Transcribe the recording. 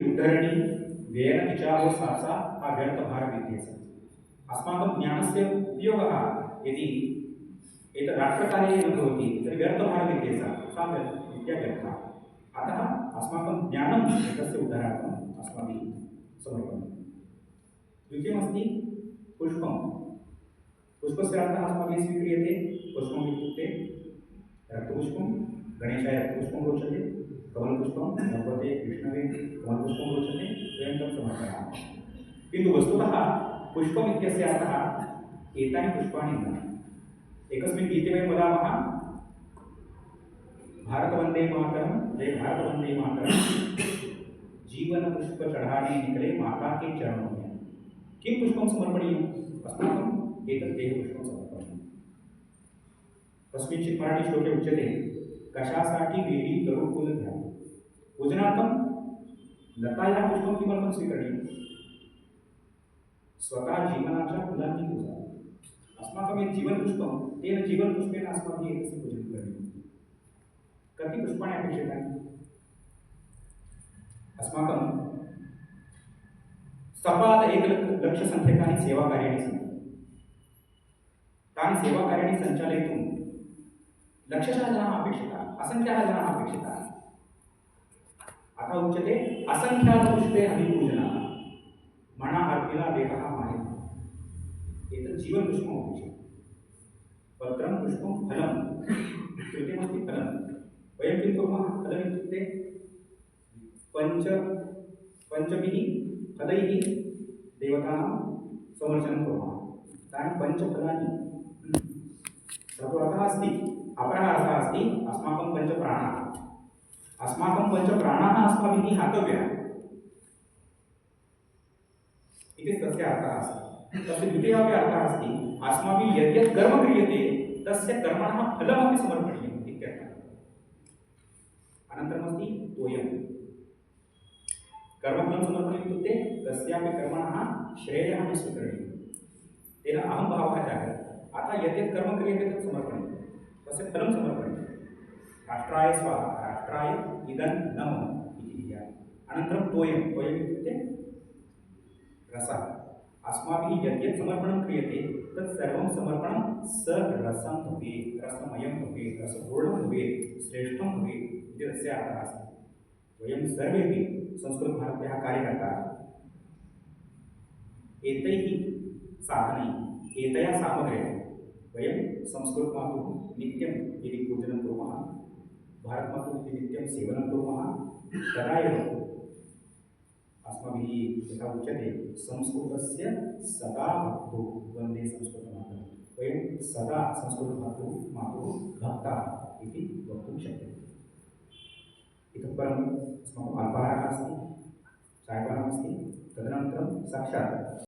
उद्धरणी व्ययन विचारो सासा हा व्यर्थभारविद्येचा अस्माकं ज्ञानस्य उपयोगः यदि एतत् राष्ट्रकार्ये न भवति तर्हि व्यर्थभारविद्येचा सा व्यर्थ विद्या व्यर्था अतः अस्माकं ज्ञानम् एतस्य उद्धारार्थम् अस्माभिः समर्पणीयं द्वितीयमस्ति पुष्पं पुष्पस्य अर्थः अस्माभिः स्वीक्रियते पुष्पम् इत्युक्ते रक्तपुष्पं गणेशाय रक्तपुष्पं रोचते कमलपुष्पं भगवते विष्णवे कमलपुष्पं रोचते वयं तं समर्पयामः किन्तु वस्तुतः पुष्पम् इत्यस्य अर्थः एतानि पुष्पाणि न एकस्मिन् गीते वयं वदामः, भारतवन्दे मातरं जय भारतवन्दे मातरं चढ़ाने निकले माता के चरणों में। किं पुष्पं समर्पणीयम्? अस्माकम् एतत् देहपुष्पं समर्पणीयम्। कस्मिंश्चित् मराठीश्लोके उच्यते, कशासाठी वेली तरुकुल घ्या पूजनार्थं लताया पुष्पं किमर्थं स्वीकरणीयं? स्वतः जीवनाच्या फुलांनी पूजा। अस्माकं यत् जीवनपुष्पं, तेन जीवनपुष्पेण अस्माभिः एतस्य पूजनं करणीयं। कति पुष्पाणि अपेक्षितानि? अस्माकं सपाद एकलक्षसङ्ख्यकानि सेवाकार्याणि सन्ति। तानि सेवाकार्याणि सञ्चालयितुं लक्षशः जनाः अपेक्षिताः असङ्ख्याः जनाः अपेक्षिताः। अतः उच्यते असङ्ख्यातपुष्पे अभिपूजनः। मणा अर्पिला देवः मायः। एतत् जीवनपुष्पम् अपेक्षितं पत्रं पुष्पं फलं तृतीयमस्ति फलं वयं किं कुर्मः? फलम् इत्युक्ते पञ्च, पञ्चभिः फलैः देवतानां समर्चनं कुर्मः। तानि पञ्चफलानि अर्थः अस्ति, अपरः अस्ति, अस्माकं पञ्चप्राणाः। अस्माकं पञ्चप्राणाः अस्माभिः हातव्याः। इति तस्य अर्थः अस्ति। यद् कर्म क्रियते, तस्य कर्मणः फलमपि समर्पणीयम् इत्यर्थः। स्वीकरणीयं तेन अतः यत् कर्म क्रियते तत् समर्पणीयं स्वाहा। राष्ट्राय इदं न मम इति धिया अनन्तरं तोयं। इत्युक्ते रसः। अस्माभिः समर्पणं क्रियते, तत् सर्वं समर्पणं सरसं भवेत्। रसमयं भवेत्। रसपूर्णं भवेत्। श्रेष्ठं भवेत् इति तस्य अर्थः अस्ति। वयं सर्वेपि संस्कृतभारत्याः कार्यकर्तारः एतैः साधनैः, एतया सामग्र्या वयं संस्कृतमातुः नित्यं यदि पूजनं कुर्मः नित्यं सेवनं कुर्मः तदा एव अस्माभिः यथा उच्यते संस्कृतस्य सदा भक्तो वंदे संस्कृतमातरं वयं सदा संस्कृतमातुः मातुः भक्ताः इति वक्तुं शक्यते इतः परम् अस्माकम् अल्पाहारः अस्ति चायपानमस्ति तदनन्तरं साक्षात्